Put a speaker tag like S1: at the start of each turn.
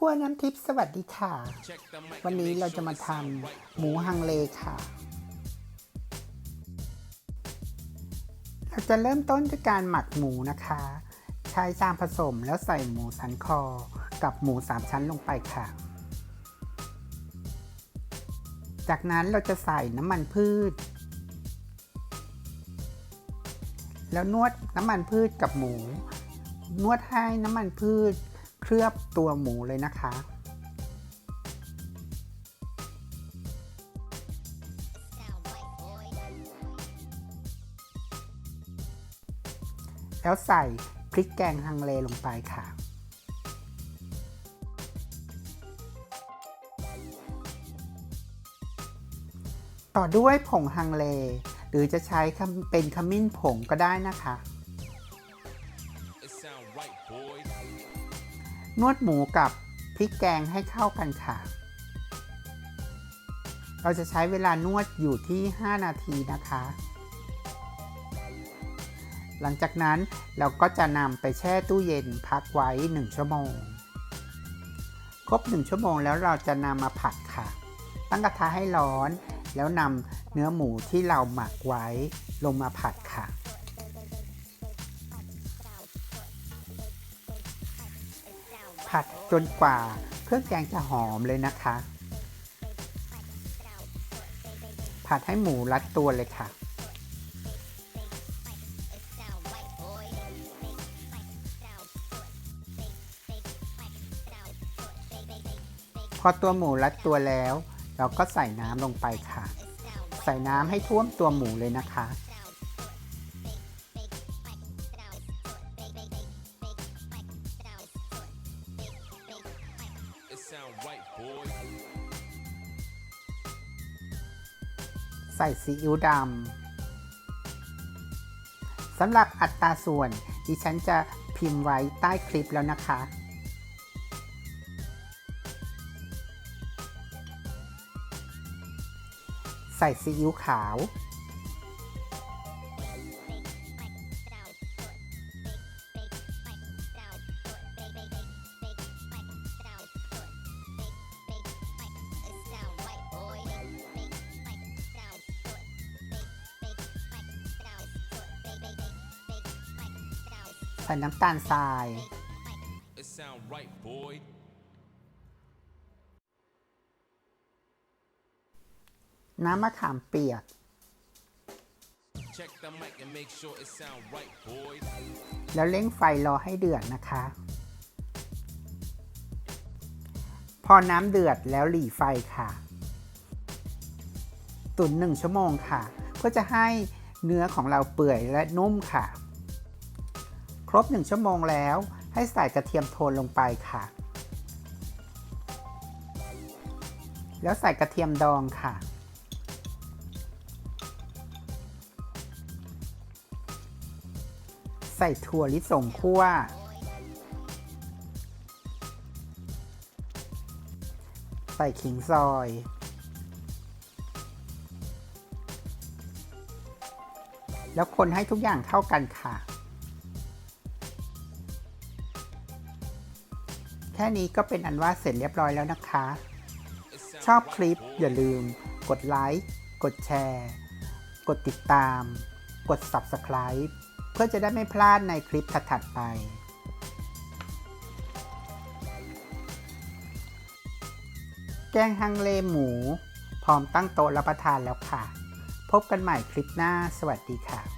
S1: ครัวน้ำทิพย์สวัสดีค่ะ วันนี้เราจะมาทำหมูฮังเลค่ะ เราจะเริ่มต้นด้วยการหมักหมูนะคะ ใช้จานผสมแล้วใส่หมูสันคอ กับหมูสามชั้นลงไปค่ะ จากนั้นเราจะใส่น้ำมันพืช แล้วนวดน้ำมันพืชกับหมู นวดให้น้ำมันพืช เคลือบตัวหมูเลยนะคะ แล้วใส่พริกแกงฮังเลลงไปค่ะต่อด้วยผงฮังเล หรือจะใช้เป็นขมิ้นผงก็ได้นะคะ
S2: It sound right, boy.
S1: นวดหมูกับพริกแกงให้เข้ากันค่ะ เราจะใช้เวลานวดอยู่ที่ 5 นาทีนะคะ หลังจากนั้นเราก็จะนำไปแช่ตู้เย็นพักไว้ 1 ชั่วโมง ครบ 1 ชั่วโมงแล้วเราจะนำมาผัดค่ะ ตั้งกระทะให้ร้อน แล้วนำเนื้อหมูที่เราหมักไว้ลงมาผัดค่ะ ผัดจนกว่าเครื่องแกงจะหอมเลยนะคะ ผัดให้หมูรัดตัวเลยค่ะ พอตัวหมูรัดตัวแล้ว เราก็ใส่น้ำลงไปค่ะ ใส่น้ำให้ท่วมตัวหมูเลยนะคะ
S2: sound right, boy.
S1: ใส่ซีอิ๊วดำสำหรับอัตราส่วน ดิฉันจะพิมพ์ไว้ใต้คลิปแล้วนะคะ ใส่ซีอิ๊วขาว ใส่น้ำตาลทราย
S2: It sound right, boy.
S1: น้ำมะขามเปียก
S2: Check the mic and make sure it sound right, boy.
S1: แล้วเร่งไฟรอให้เดือดนะคะ พอน้ำเดือดแล้วหลีไฟค่ะ ตุ๋นหนึ่งชั่วโมงค่ะเพื่อจะให้เนื้อของเราเปื่อยและนุ่มค่ะ ครบหนึ่งชั่วโมงแล้ว ให้ใส่กระเทียมโทนลงไปค่ะ แล้วใส่กระเทียมดองค่ะ ใส่ถั่วลิสงคั่ว ใส่ขิงซอยแล้วคนให้ทุกอย่างเข้ากันค่ะ ค่นี้ก็เป็นอันว่าเสร็จเรียบร้อยแล้วนะคะ
S2: It sound
S1: ชอบค
S2: right,
S1: ลิป
S2: boy.
S1: อย่าลืม กดไลค์กดแชร์ กดติดตาม กด Subscribe เพื่อจะได้ไม่พลาดในคลิปถัดๆไปแกงฮังเลหมู พร้อมตั้งโต๊ะรับประทานแล้วค่ะ พบกันใหม่คลิปหน้า สวัสดีค่ะ